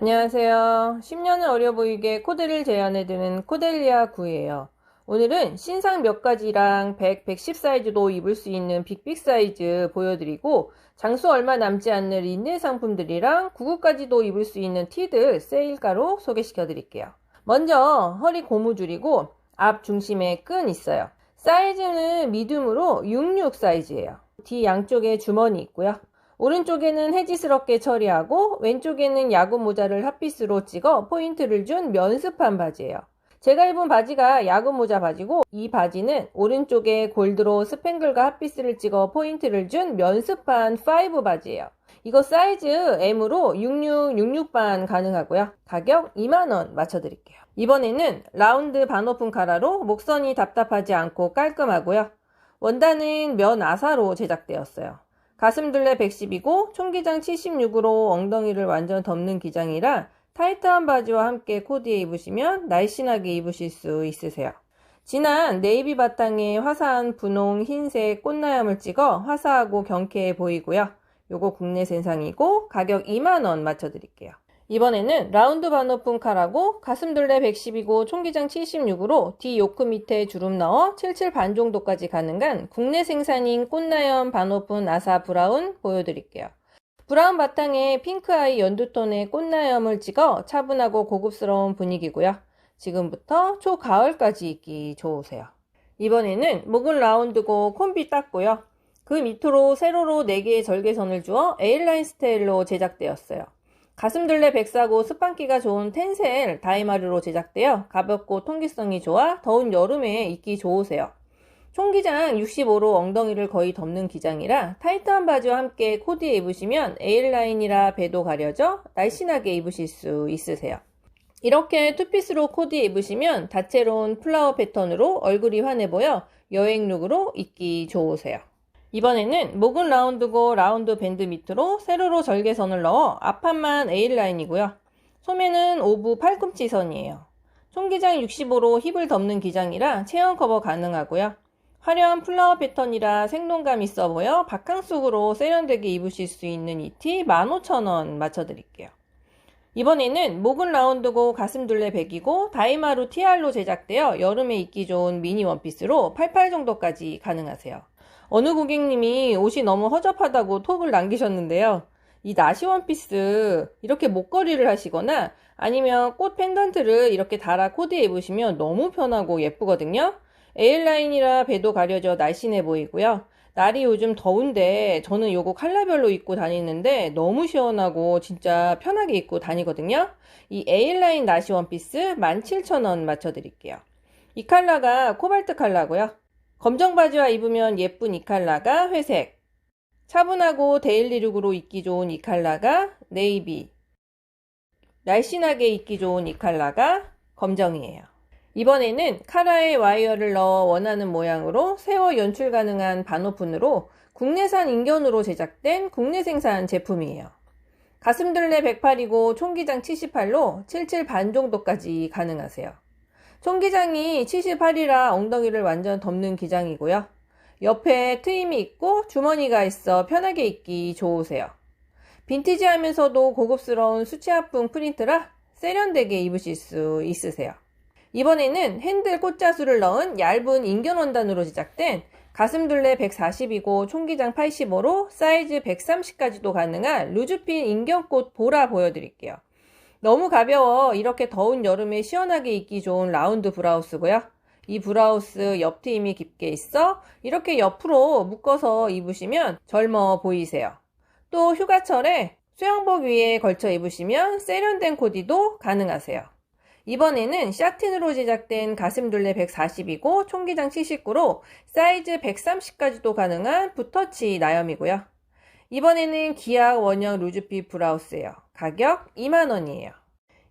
안녕하세요. 10년은 어려 보이게 코드를 제안해드는 코델리아 9예요. 오늘은 신상 몇 가지랑 100, 110 사이즈도 입을 수 있는 빅빅 사이즈 보여드리고 장수 얼마 남지 않는 린넨 상품들이랑 99까지도 입을 수 있는 티들 세일가로 소개시켜 드릴게요. 먼저 허리 고무줄이고 앞 중심에 끈 있어요. 사이즈는 미디움으로 66 사이즈예요. 뒤 양쪽에 주머니 있고요. 오른쪽에는 해지스럽게 처리하고 왼쪽에는 야구 모자를 핫피스로 찍어 포인트를 준 면습한 바지예요. 제가 입은 바지가 야구 모자 바지고 이 바지는 오른쪽에 골드로 스팽글과 핫피스를 찍어 포인트를 준 면습한 5 바지예요. 이거 사이즈 M으로 66, 66반 가능하고요. 가격 2만원 맞춰드릴게요. 이번에는 라운드 반오픈 카라로 목선이 답답하지 않고 깔끔하고요. 원단은 면 아사로 제작되었어요. 가슴둘레 110이고 총기장 76으로 엉덩이를 완전 덮는 기장이라 타이트한 바지와 함께 코디에 입으시면 날씬하게 입으실 수 있으세요. 진한 네이비 바탕에 화사한 분홍 흰색 꽃나염을 찍어 화사하고 경쾌해 보이고요. 요거 국내 생산이고 가격 2만원 맞춰드릴게요. 이번에는 라운드 반오픈 카라고 가슴둘레 110이고 총기장 76으로 뒤 요크 밑에 주름 넣어 77 반 정도까지 가능한 국내 생산인 꽃나염 반오픈 아사 브라운 보여드릴게요. 브라운 바탕에 핑크아이 연두톤의 꽃나염을 찍어 차분하고 고급스러운 분위기고요. 지금부터 초가을까지 입기 좋으세요. 이번에는 목은 라운드고 콤비 땄고요. 그 밑으로 세로로 4개의 절개선을 주어 에일라인 스타일로 제작되었어요. 가슴둘레 백사고 스판기가 좋은 텐셀 다이마르로 제작되어 가볍고 통기성이 좋아 더운 여름에 입기 좋으세요. 총기장 65로 엉덩이를 거의 덮는 기장이라 타이트한 바지와 함께 코디에 입으시면 A라인이라 배도 가려져 날씬하게 입으실 수 있으세요. 이렇게 투피스로 코디에 입으시면 다채로운 플라워 패턴으로 얼굴이 환해 보여 여행 룩으로 입기 좋으세요. 이번에는 목은 라운드고 라운드 밴드 밑으로 세로로 절개선을 넣어 앞판만 A라인이고요. 소매는 오브 팔꿈치 선이에요. 총기장 65로 힙을 덮는 기장이라 체형 커버 가능하고요. 화려한 플라워 패턴이라 생동감 있어 보여 바캉스룩으로 세련되게 입으실 수 있는 이 티 15,000원 맞춰드릴게요. 이번에는 목은 라운드고 가슴 둘레 100이고 다이마루 TR로 제작되어 여름에 입기 좋은 미니 원피스로 88 정도까지 가능하세요. 어느 고객님이 옷이 너무 허접하다고 톡을 남기셨는데요. 이 나시 원피스 이렇게 목걸이를 하시거나 아니면 꽃 펜던트를 이렇게 달아 코디에 입으시면 너무 편하고 예쁘거든요. 에일라인이라 배도 가려져 날씬해 보이고요. 날이 요즘 더운데 저는 요거 컬러별로 입고 다니는데 너무 시원하고 진짜 편하게 입고 다니거든요. 이 에일라인 나시 원피스 17,000원 맞춰드릴게요. 이 컬러가 코발트 컬러고요. 검정 바지와 입으면 예쁜 이 컬러가 회색. 차분하고 데일리룩으로 입기 좋은 이 컬러가 네이비. 날씬하게 입기 좋은 이 컬러가 검정이에요. 이번에는 카라에 와이어를 넣어 원하는 모양으로 세워 연출 가능한 반오픈으로 국내산 인견으로 제작된 국내 생산 제품이에요. 가슴둘레 108이고 총기장 78로 77 반 정도까지 가능하세요. 총기장이 78이라 엉덩이를 완전 덮는 기장이고요. 옆에 트임이 있고 주머니가 있어 편하게 입기 좋으세요. 빈티지하면서도 고급스러운 수채화풍 프린트라 세련되게 입으실 수 있으세요. 이번에는 핸들 꽃자수를 넣은 얇은 인견 원단으로 제작된 가슴둘레 140이고 총기장 85로 사이즈 130까지도 가능한 루즈핀 인견꽃 보라 보여드릴게요. 너무 가벼워 이렇게 더운 여름에 시원하게 입기 좋은 라운드 브라우스고요. 이 브라우스 옆트임이 깊게 있어 이렇게 옆으로 묶어서 입으시면 젊어 보이세요. 또 휴가철에 수영복 위에 걸쳐 입으시면 세련된 코디도 가능하세요. 이번에는 샤틴으로 제작된 가슴둘레 140이고 총기장 79로 사이즈 130까지도 가능한 붓터치 나염이고요. 이번에는 기악 원형 루즈핏 브라우스예요. 가격 2만원이에요.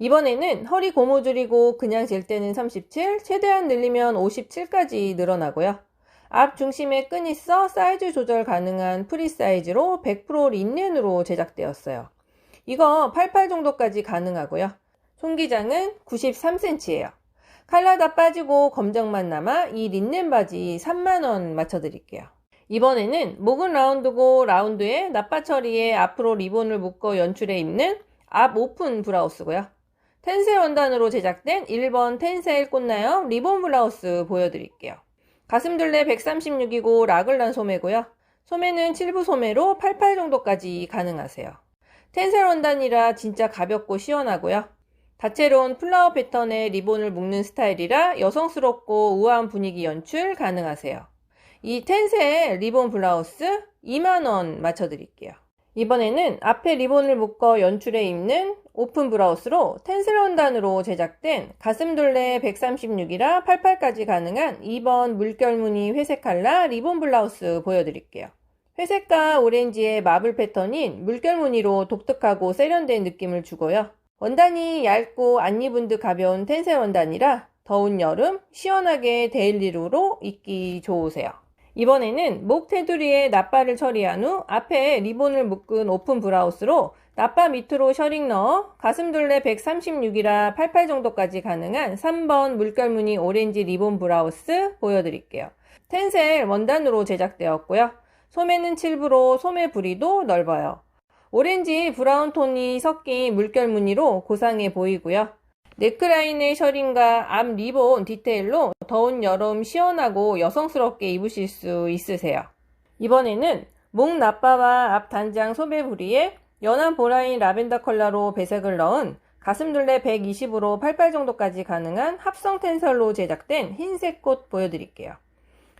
이번에는 허리 고무 줄이고 그냥 잴 때는 37, 최대한 늘리면 57까지 늘어나고요. 앞 중심에 끈 있어 사이즈 조절 가능한 프리 사이즈로 100% 린넨으로 제작되었어요. 이거 88 정도까지 가능하고요. 총기장은 93cm예요. 칼라 다 빠지고 검정만 남아 이 린넨 바지 3만원 맞춰드릴게요. 이번에는 목은 라운드고 라운드에 나파 처리에 앞으로 리본을 묶어 연출해 입는 앞 오픈 브라우스고요. 텐셀 원단으로 제작된 1번 텐셀 꽃나염 리본 블라우스 보여드릴게요. 가슴둘레 136이고 라글란 소매고요. 소매는 7부 소매로 88 정도까지 가능하세요. 텐셀 원단이라 진짜 가볍고 시원하고요. 다채로운 플라워 패턴의 리본을 묶는 스타일이라 여성스럽고 우아한 분위기 연출 가능하세요. 이 텐셀 리본 블라우스 2만원 맞춰드릴게요. 이번에는 앞에 리본을 묶어 연출에 입는 오픈 브라우스로 텐슬 원단으로 제작된 가슴둘레 136이라 88까지 가능한 2번 물결무늬 회색 칼라 리본 블라우스 보여드릴게요. 회색과 오렌지의 마블 패턴인 물결무늬로 독특하고 세련된 느낌을 주고요. 원단이 얇고 안 입은 듯 가벼운 텐셀 원단이라 더운 여름 시원하게 데일리룩으로 입기 좋으세요. 이번에는 목 테두리에 납바를 처리한 후 앞에 리본을 묶은 오픈 브라우스로 납바 밑으로 셔링 넣어 가슴둘레 136이라 88 정도까지 가능한 3번 물결무늬 오렌지 리본 브라우스 보여드릴게요. 텐셀 원단으로 제작되었고요. 소매는 7부로 소매 부리도 넓어요. 오렌지 브라운 톤이 섞인 물결 무늬로 고상해 보이고요. 네크라인의 셔링과 앞 리본 디테일로 더운 여름 시원하고 여성스럽게 입으실 수 있으세요. 이번에는 목 나빠와 앞 단장 소매 부리에 연한 보라인 라벤더 컬러로 배색을 넣은 가슴둘레 120으로 88 정도까지 가능한 합성 텐설로 제작된 흰색 꽃 보여드릴게요.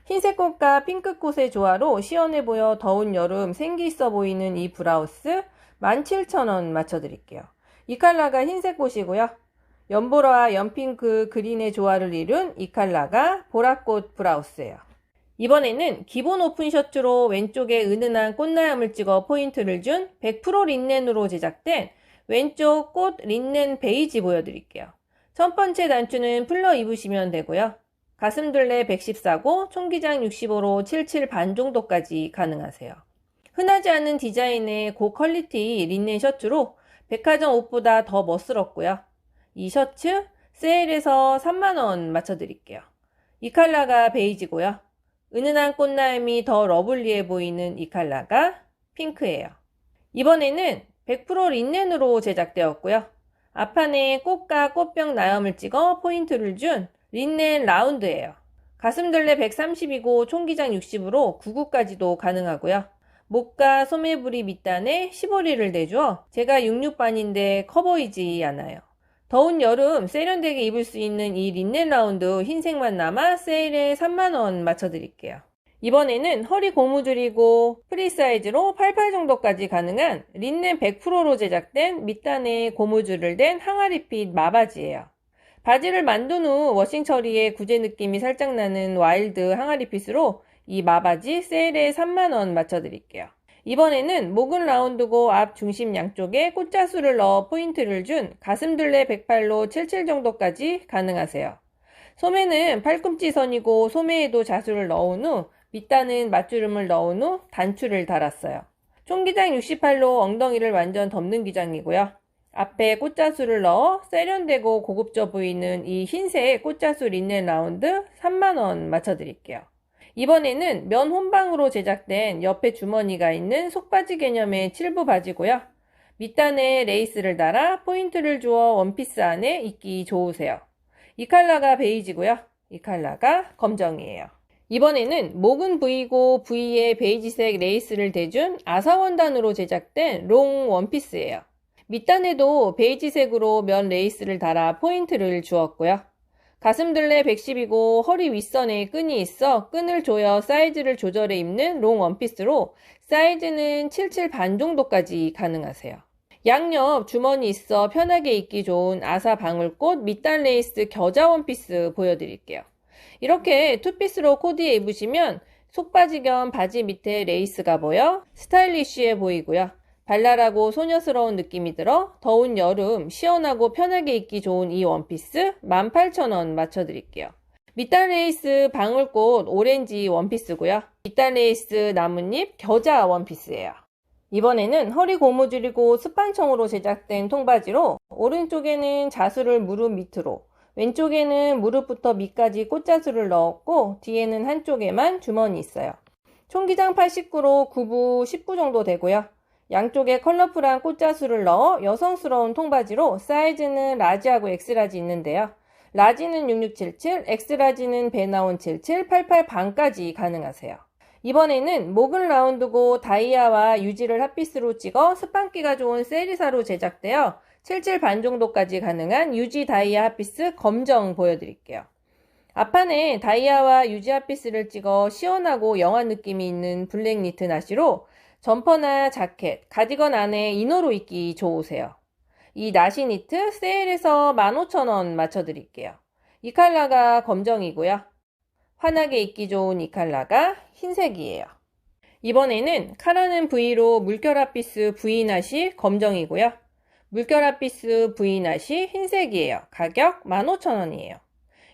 흰색 꽃과 핑크 꽃의 조화로 시원해 보여 더운 여름 생기 있어 보이는 이 브라우스 17,000원 맞춰드릴게요. 이 컬러가 흰색 꽃이고요. 연보라와 연핑크 그린의 조화를 이룬 이 컬러가 보라꽃 브라우스예요. 이번에는 기본 오픈 셔츠로 왼쪽에 은은한 꽃나염을 찍어 포인트를 준 100% 린넨으로 제작된 왼쪽 꽃 린넨 베이지 보여드릴게요. 첫 번째 단추는 풀러 입으시면 되고요. 가슴 둘레 114고 총기장 65로 77 반 정도까지 가능하세요. 흔하지 않은 디자인의 고퀄리티 린넨 셔츠로 백화점 옷보다 더 멋스럽고요. 이 셔츠 세일에서 3만원 맞춰드릴게요. 이 컬러가 베이지고요. 은은한 꽃나임이 더 러블리해 보이는 이 컬러가 핑크예요. 이번에는 100% 린넨으로 제작되었고요. 앞판에 꽃과 꽃병 나염을 찍어 포인트를 준 린넨 라운드예요. 가슴둘레 130이고 총기장 60으로 99까지도 가능하고요. 목과 소매부리 밑단에 15리를 내주어 제가 66반인데 커 보이지 않아요. 더운 여름 세련되게 입을 수 있는 이 린넨 라운드 흰색만 남아 세일에 3만원 맞춰드릴게요. 이번에는 허리 고무 줄이고 프리 사이즈로 88 정도까지 가능한 린넨 100%로 제작된 밑단에 고무줄을 댄 항아리핏 마바지예요. 바지를 만든 후 워싱 처리에 구제 느낌이 살짝 나는 와일드 항아리 핏으로 이 마바지 세일에 3만원 맞춰드릴게요. 이번에는 목은 라운드고 앞 중심 양쪽에 꽃자수를 넣어 포인트를 준 가슴둘레 108로 77 정도까지 가능하세요. 소매는 팔꿈치 선이고 소매에도 자수를 넣은 후 밑단은 맞주름을 넣은 후 단추를 달았어요. 총기장 68로 엉덩이를 완전 덮는 기장이고요. 앞에 꽃자수를 넣어 세련되고 고급져 보이는 이 흰색 꽃자수 린넨 라운드 3만원 맞춰드릴게요. 이번에는 면 혼방으로 제작된 옆에 주머니가 있는 속바지 개념의 7부 바지고요. 밑단에 레이스를 달아 포인트를 주어 원피스 안에 입기 좋으세요. 이 컬러가 베이지고요. 이 컬러가 검정이에요. 이번에는 목은 V고 V에 베이지색 레이스를 대준 아사원단으로 제작된 롱 원피스예요. 밑단에도 베이지색으로 면 레이스를 달아 포인트를 주었고요. 가슴둘레 110이고 허리 윗선에 끈이 있어 끈을 조여 사이즈를 조절해 입는 롱 원피스로 사이즈는 77 반 정도까지 가능하세요. 양옆 주머니 있어 편하게 입기 좋은 아사 방울꽃 밑단 레이스 겨자 원피스 보여드릴게요. 이렇게 투피스로 코디해 입으시면 속바지 겸 바지 밑에 레이스가 보여 스타일리쉬해 보이고요. 발랄하고 소녀스러운 느낌이 들어 더운 여름 시원하고 편하게 입기 좋은 이 원피스 18,000원 맞춰드릴게요. 밑단 레이스 방울꽃 오렌지 원피스고요. 밑단 레이스 나뭇잎 겨자 원피스예요. 이번에는 허리 고무줄이고 스판청으로 제작된 통바지로 오른쪽에는 자수를 무릎 밑으로 왼쪽에는 무릎부터 밑까지 꽃자수를 넣었고 뒤에는 한쪽에만 주머니 있어요. 총기장 89로 9부 19 정도 되고요. 양쪽에 컬러풀한 꽃자수를 넣어 여성스러운 통바지로 사이즈는 라지하고 엑스라지 있는데요. 라지는 6677, 엑스라지는 배 나온 77, 88 반까지 가능하세요. 이번에는 목은 라운드고 다이아와 유지를 핫피스로 찍어 스판기가 좋은 세리사로 제작되어 77 반 정도까지 가능한 유지 다이아 핫피스 검정 보여드릴게요. 앞판에 다이아와 유지 핫피스를 찍어 시원하고 영한 느낌이 있는 블랙 니트 나시로 점퍼나 자켓, 가디건 안에 이너로 입기 좋으세요. 이 나시 니트 세일에서 15,000원 맞춰드릴게요. 이 컬러가 검정이고요. 환하게 입기 좋은 이 컬러가 흰색이에요. 이번에는 카라는 V로 물결합피스 V낫이 검정이고요. 물결합피스 V낫이 흰색이에요. 가격 15,000원이에요.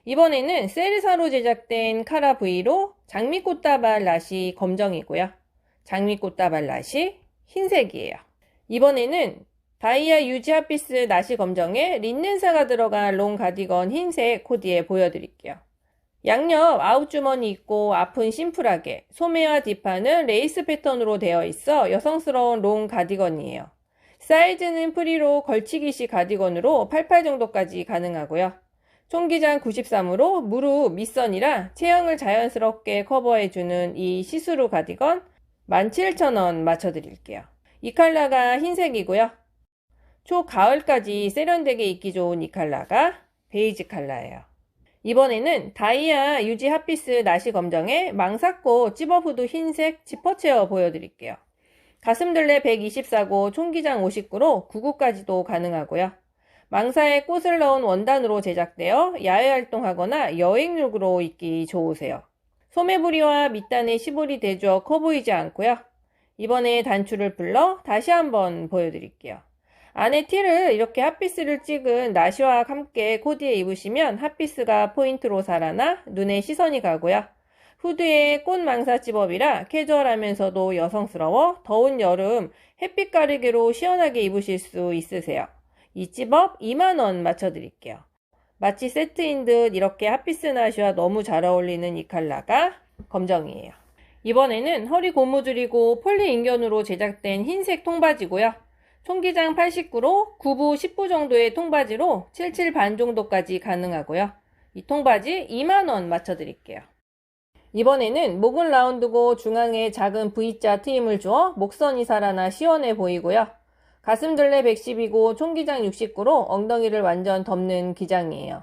이번에는 세리사로 제작된 카라 V로 장미꽃다발 낫이 검정이고요. 장미꽃다발 낫이 흰색이에요. 이번에는 다이아 유지 핫피스 나시 검정에 린넨사가 들어간 롱 가디건 흰색 코디에 보여드릴게요. 양옆 아웃주머니 있고 앞은 심플하게 소매와 뒷판은 레이스 패턴으로 되어 있어 여성스러운 롱 가디건이에요. 사이즈는 프리로 걸치기식 가디건으로 88 정도까지 가능하고요. 총기장 93으로 무릎 밑선이라 체형을 자연스럽게 커버해주는 이 시스루 가디건 17,000원 맞춰드릴게요. 이 컬러가 흰색이고요. 초가을까지 세련되게 입기 좋은 이 컬러가 베이지 컬러예요. 이번에는 다이아 유지 핫피스 나시 검정에 망사꽃 찝어후드 흰색 지퍼체어 보여드릴게요. 가슴들레 124고 총기장 59로 99까지도 가능하고요. 망사에 꽃을 넣은 원단으로 제작되어 야외 활동하거나 여행룩으로 입기 좋으세요. 소매부리와 밑단에 시볼이 대주어 커 보이지 않고요. 이번에 단추를 불러 다시 한번 보여드릴게요. 안에 티를 이렇게 핫피스를 찍은 나시와 함께 코디에 입으시면 핫피스가 포인트로 살아나 눈에 시선이 가고요. 후드에 꽃 망사 집업이라 캐주얼하면서도 여성스러워 더운 여름 햇빛 가리개로 시원하게 입으실 수 있으세요. 이 집업 2만원 맞춰드릴게요. 마치 세트인 듯 이렇게 핫피스 나시와 너무 잘 어울리는 이 컬러가 검정이에요. 이번에는 허리 고무줄이고 폴리 인견으로 제작된 흰색 통바지고요. 총기장 89로 9부 10부 정도의 통바지로 77 반 정도까지 가능하고요. 이 통바지 2만원 맞춰드릴게요. 이번에는 목은 라운드고 중앙에 작은 V자 트임을 주어 목선이 살아나 시원해 보이고요. 가슴들레 110이고 총기장 69로 엉덩이를 완전 덮는 기장이에요.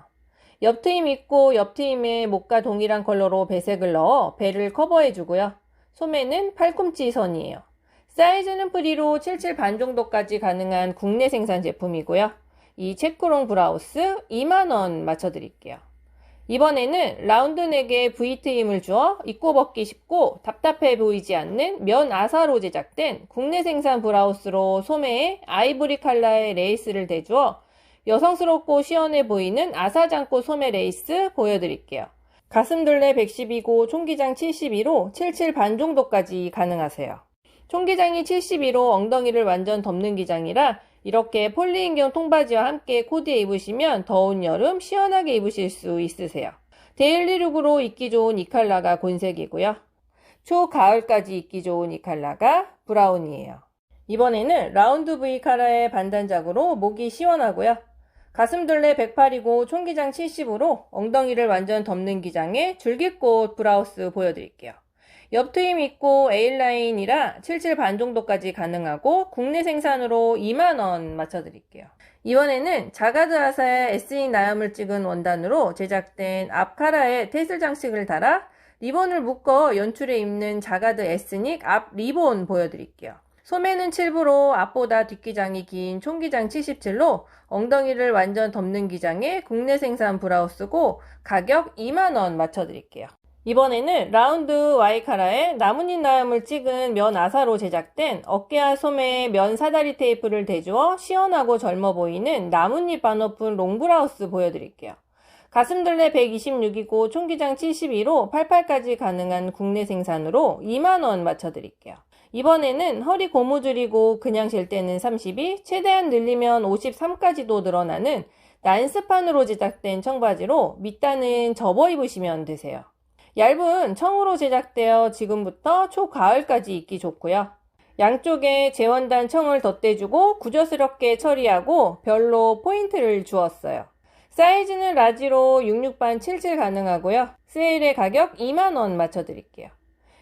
옆 트임 있고 옆 트임에 목과 동일한 컬러로 배색을 넣어 배를 커버해 주고요. 소매는 팔꿈치 선이에요. 사이즈는 프리로 77 반 정도까지 가능한 국내 생산 제품이고요. 이 체크롱 브라우스 2만원 맞춰드릴게요. 이번에는 라운드 넥에 V트임을 주어 입고 벗기 쉽고 답답해 보이지 않는 면 아사로 제작된 국내 생산 브라우스로 소매에 아이보리 컬러의 레이스를 대주어 여성스럽고 시원해 보이는 아사장꽃 소매 레이스 보여드릴게요. 가슴둘레 110이고 총기장 72로 77 반 정도까지 가능하세요. 총기장이 72로 엉덩이를 완전 덮는 기장이라 이렇게 폴리인경 통바지와 함께 코디에 입으시면 더운 여름 시원하게 입으실 수 있으세요. 데일리룩으로 입기 좋은 이 컬러가 곤색이고요. 초가을까지 입기 좋은 이 컬러가 브라운이에요. 이번에는 라운드 V 컬러의 반단작으로 목이 시원하고요. 가슴둘레 108이고 총기장 70으로 엉덩이를 완전 덮는 기장의 줄기꽃 브라우스 보여드릴게요. 옆트임 있고 A라인이라 77 반 정도까지 가능하고 국내 생산으로 2만원 맞춰드릴게요. 이번에는 자가드 아사의 SE 나염을 찍은 원단으로 제작된 앞카라에 테슬 장식을 달아 리본을 묶어 연출에 입는 자가드 에스닉 앞 리본 보여드릴게요. 소매는 7부로 앞보다 뒷기장이 긴 총기장 77로 엉덩이를 완전 덮는 기장의 국내 생산 브라우스고 가격 2만원 맞춰드릴게요. 이번에는 라운드 와이카라에 나뭇잎 나염을 찍은 면 아사로 제작된 어깨와 소매에 면 사다리 테이프를 대주어 시원하고 젊어 보이는 나뭇잎 반오픈 롱브라우스 보여드릴게요. 가슴들레 126이고 총기장 72로 88까지 가능한 국내 생산으로 2만원 맞춰드릴게요. 이번에는 허리 고무 줄이고 그냥 잴 때는 32, 최대한 늘리면 53까지도 늘어나는 난스판으로 제작된 청바지로 밑단은 접어 입으시면 되세요. 얇은 청으로 제작되어 지금부터 초가을까지 입기 좋고요. 양쪽에 재원단 청을 덧대주고 구조스럽게 처리하고 별로 포인트를 주었어요. 사이즈는 라지로 66반 77 가능하고요. 세일의 가격 2만원 맞춰드릴게요.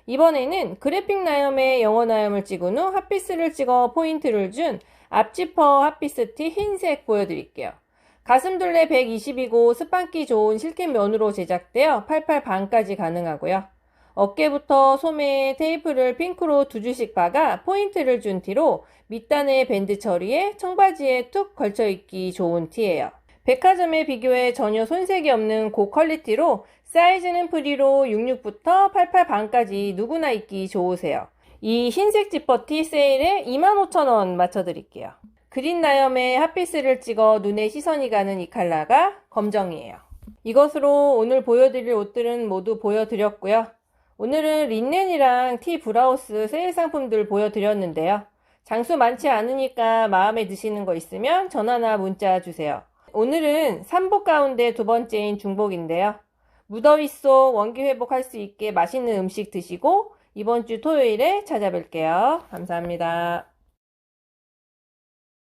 이번에는 그래픽 나염에 영어 나염을 찍은 후 핫피스를 찍어 포인트를 준 앞지퍼 핫피스 티 흰색 보여드릴게요. 가슴둘레 120이고 스판기 좋은 실켓 면으로 제작되어 88 반까지 가능하고요. 어깨부터 소매에 테이프를 핑크로 두 줄씩 박아 포인트를 준 티로 밑단에 밴드 처리에 청바지에 툭 걸쳐 입기 좋은 티예요. 백화점에 비교해 전혀 손색이 없는 고퀄리티로 사이즈는 프리로 66부터 88 반까지 누구나 입기 좋으세요. 이 흰색 지퍼티 세일에 25,000원 맞춰드릴게요. 그린 나염에 핫피스를 찍어 눈에 시선이 가는 이 컬러가 검정이에요. 이것으로 오늘 보여드릴 옷들은 모두 보여드렸고요. 오늘은 린넨이랑 티 브라우스 세일 상품들 보여드렸는데요. 장수 많지 않으니까 마음에 드시는 거 있으면 전화나 문자 주세요. 오늘은 삼복 가운데 두 번째인 중복인데요. 무더위 속 원기 회복할 수 있게 맛있는 음식 드시고 이번 주 토요일에 찾아뵐게요. 감사합니다.